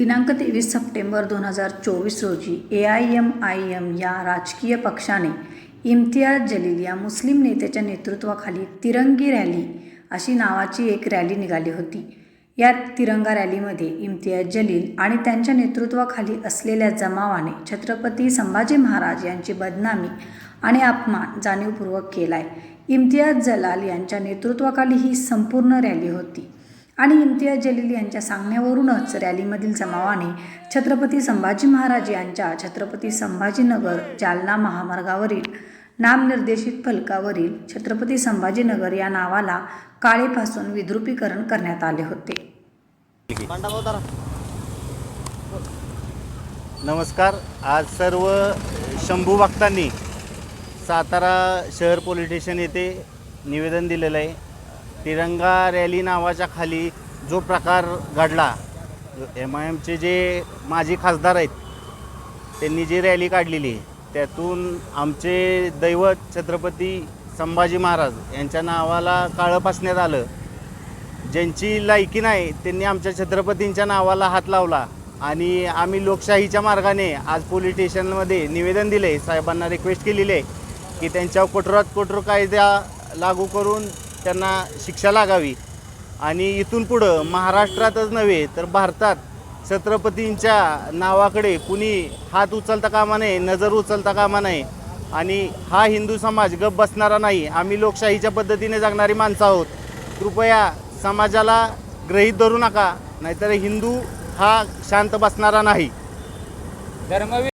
दिनांक तेवीस सप्टेंबर दोन हजार चोवीस रोजी A I M I M या राजकीय पक्षाने इम्तियाज जलील या मुस्लिम नेत्याच्या नेतृत्वाखाली तिरंगी रॅली अशी नावाची एक रॅली निघाली होती. या तिरंगा रॅलीमध्ये इम्तियाज जलील आणि त्यांच्या नेतृत्वाखाली असलेल्या जमावाने छत्रपती संभाजी महाराज यांची बदनामी आणि अपमान जाणीवपूर्वक केलाय. इम्तियाज जलाल यांच्या नेतृत्वाखाली ही संपूर्ण रॅली होती. आणि इम्तियाज जलील यांच्या सांगण्यावरूनच रॅलीमधील जमावाने छत्रपती संभाजी महाराज यांच्या छत्रपती संभाजीनगर जालना महामार्गावरील नामनिर्देशित फलकावरील छत्रपती संभाजीनगर या नावाला काळेपासून विद्रुपीकरण करण्यात आले होते. नमस्कार. आज सर्व शंभू भक्तांनी सातारा शहर पोलीस स्टेशन येथे निवेदन दिलेलं आहे. तिरंगा रॅली नावाच्या खाली जो प्रकार घडला एम आय एमचे जे माजी खासदार आहेत त्यांनी जी रॅली काढलेली आहे त्यातून आमचे दैवत छत्रपती संभाजी महाराज यांच्या नावाला काळं पासण्यात आलं. ज्यांची लायकी नाही त्यांनी आमच्या छत्रपतींच्या नावाला हात लावला आणि आम्ही लोकशाहीच्या मार्गाने आज पोलीस स्टेशनमध्ये निवेदन दिले साहेबांना रिक्वेस्ट केलेली आहे की त्यांच्यावर कठोरात कठोर कायदा लागू करून त्यांना शिक्षा लागावी. आणि इथून पुढं महाराष्ट्रातच नव्हे तर भारतात छत्रपतींच्या नावाकडे कुणी हात उचलता कामा नये नजर उचलता कामा नये. आणि हा हिंदू समाज गप बसणारा नाही. आम्ही लोकशाहीच्या पद्धतीने जगणारी माणसं आहोत. कृपया समाजाला ग्रहीत धरू नका नाहीतर हिंदू हा शांत बसणारा नाही. धर्मवीर